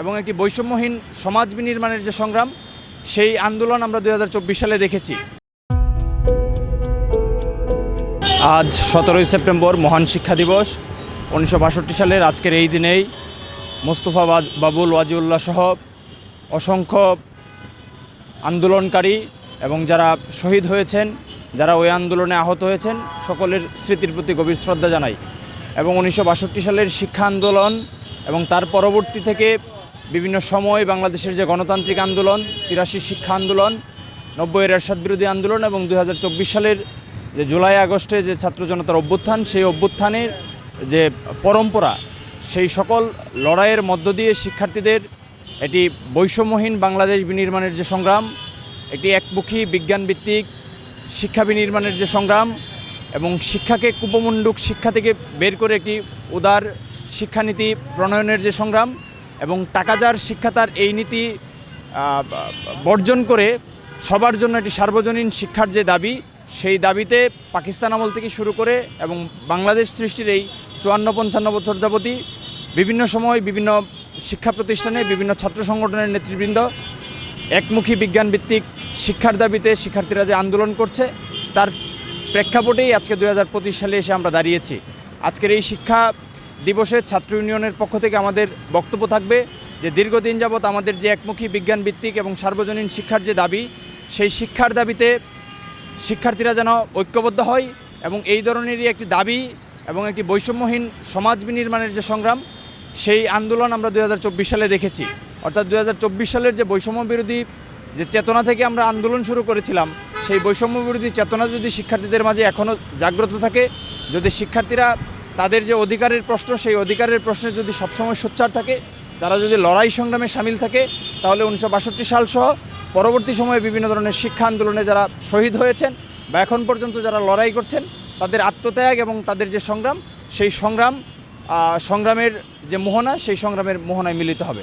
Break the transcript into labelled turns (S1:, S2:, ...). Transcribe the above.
S1: এবং একটি বৈষম্যহীন সমাজ বিনির্মাণের যে সংগ্রাম, সেই আন্দোলন আমরা দু হাজার চব্বিশ সালে দেখেছি। আজ সতেরোই সেপ্টেম্বর মহান শিক্ষা দিবস। উনিশশো বাষট্টি সালের আজকের এই দিনেই মোস্তফা বাবুল ওয়াজিউল্লাহ সহ অসংখ্য আন্দোলনকারী এবং যারা শহীদ হয়েছেন, যারা ওই আন্দোলনে আহত হয়েছেন, সকলের স্মৃতির প্রতি গভীর শ্রদ্ধা জানাই। এবং উনিশশো বাষট্টি সালের শিক্ষা আন্দোলন এবং তার পরবর্তী থেকে বিভিন্ন সময় বাংলাদেশের যে গণতান্ত্রিক আন্দোলন, তিরাশি শিক্ষা আন্দোলন, নব্বইয়ের এরশাদ বিরোধী আন্দোলন এবং দু হাজার চব্বিশ সালের যে জুলাই আগস্টে যে ছাত্র জনতার অভ্যুত্থান, সেই অভ্যুত্থানের যে পরম্পরা, সেই সকল লড়াইয়ের মধ্য দিয়ে শিক্ষার্থীদের এটি বৈষম্যহীন বাংলাদেশ বিনির্মাণের যে সংগ্রাম, এটি একমুখী বিজ্ঞানভিত্তিক শিক্ষা বিনির্মাণের যে সংগ্রাম এবং শিক্ষাকে কুপমণ্ডুক শিক্ষা থেকে বের করে একটি উদার শিক্ষানীতি প্রণয়নের যে সংগ্রাম এবং টাকাজার শিক্ষাতার এই নীতি বর্জন করে সবার জন্য একটি সার্বজনীন শিক্ষার যে দাবি, সেই দাবিতে পাকিস্তান আমল থেকে শুরু করে এবং বাংলাদেশ সৃষ্টির এই চুয়ান্ন পঞ্চান্ন বছর যাবতী বিভিন্ন সময় বিভিন্ন শিক্ষা প্রতিষ্ঠানে, বিভিন্ন ছাত্র সংগঠনের নেতৃবৃন্দ একমুখী বিজ্ঞানভিত্তিক শিক্ষার দাবিতে শিক্ষার্থীরা যে আন্দোলন করছে, তার প্রেক্ষাপটেই আজকে দু হাজার পঁচিশ সালে এসে আমরা দাঁড়িয়েছি। আজকের এই শিক্ষা দিবসে ছাত্র ইউনিয়নের পক্ষ থেকে আমাদের বক্তব্য থাকবে যে দীর্ঘদিন যাবৎ আমাদের যে একমুখী বিজ্ঞানভিত্তিক এবং সার্বজনীন শিক্ষার যে দাবি, সেই শিক্ষার দাবিতে শিক্ষার্থীরা যেন ঐক্যবদ্ধ হয় এবং এই ধরনেরই একটি দাবি এবং একটি বৈষম্যহীন সমাজ বিনির্মাণের যে সংগ্রাম, সেই আন্দোলন আমরা দু হাজার চব্বিশ সালে দেখেছি। অর্থাৎ দু হাজার চব্বিশ সালের যে বৈষম্য বিরোধী যে চেতনা থেকে আমরা আন্দোলন শুরু করেছিলাম, সেই বৈষম্য বিরোধী চেতনা যদি শিক্ষার্থীদের মাঝে এখনও জাগ্রত থাকে, যদি শিক্ষার্থীরা তাদের যে অধিকারের প্রশ্ন, সেই অধিকারের প্রশ্নে যদি সবসময় সোচ্চার থাকে তারা যদি লড়াই সংগ্রামে সামিল থাকে, তাহলে উনিশশো বাষট্টি সাল সহ পরবর্তী সময়ে বিভিন্ন ধরনের শিক্ষা আন্দোলনে যারা শহীদ হয়েছেন বা এখন পর্যন্ত যারা লড়াই করছেন, তাদের আত্মত্যাগ এবং তাদের যে সংগ্রাম, সেই সংগ্রাম সংগ্রামের যে মোহনা, সেই সংগ্রামের মোহনায় মিলিত হবে।